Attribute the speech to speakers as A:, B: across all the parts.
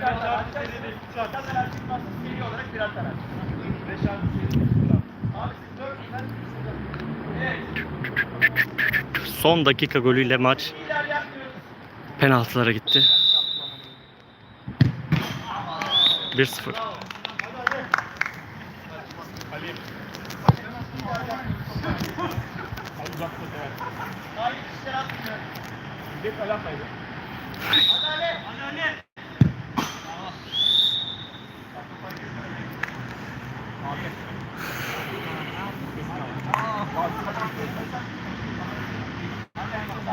A: Kaç artı seride 3 artı seride çıkmazsa seri olarak birer tane. 5 artı seride 3 Abi siz 4 ben Evet.
B: Son dakika golüyle maç penaltılara gitti. 1-0.
A: Hayır işler atmıyor.
C: Bir alakaydı.
A: Adalet. Adalet.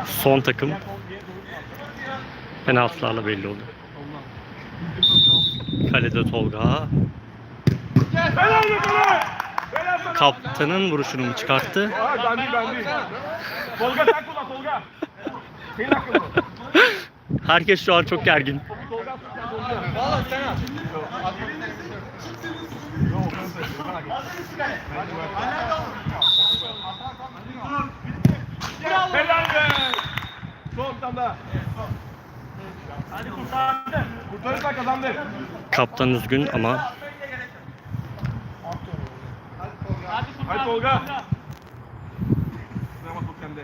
B: Son takım penaltılarla belli oldu. Kalede Tolga. Kaptanın vuruşunu mu çıkarttı?
C: Ben değil ben değil. Tolga sen kullan Tolga. Senin hakkın.
B: Herkes şu an çok gergin.
C: Valla sen at. Yok ben seçtim. Ben hak Daha.
A: Hadi kurtardı.
C: Kurtarırsan kazandı.
B: Kaptan üzgün ama
A: Hadi
C: Tolga. Ama top sende.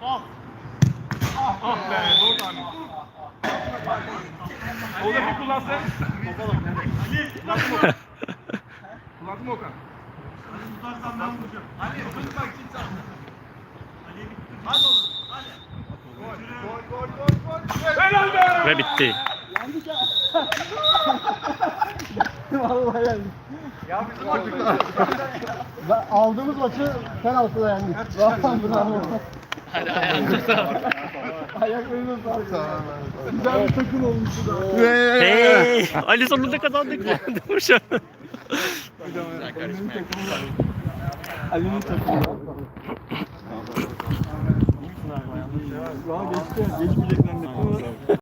A: Sol.
C: Ah be zor tahmin. Tolga bir kullansın. Kullansın mı? Kullansın mı Okan?
A: Tutarsan ben vuracağım. Hadi dokun bak kim Hadi. Hadi.
B: Ve bitti.
D: Vallahi yendik.
C: Ya bizim artık.
D: Aldığımız maçı penaltıda yendik. Vallahi bravo. Ayaklarınıza sağlık. Güzel bir takım olmuştu da.
B: Hey! Ali sonunda kazandık. Demiş.
D: Ali'nin takımı. Daha geçti. Geçmeyecekler.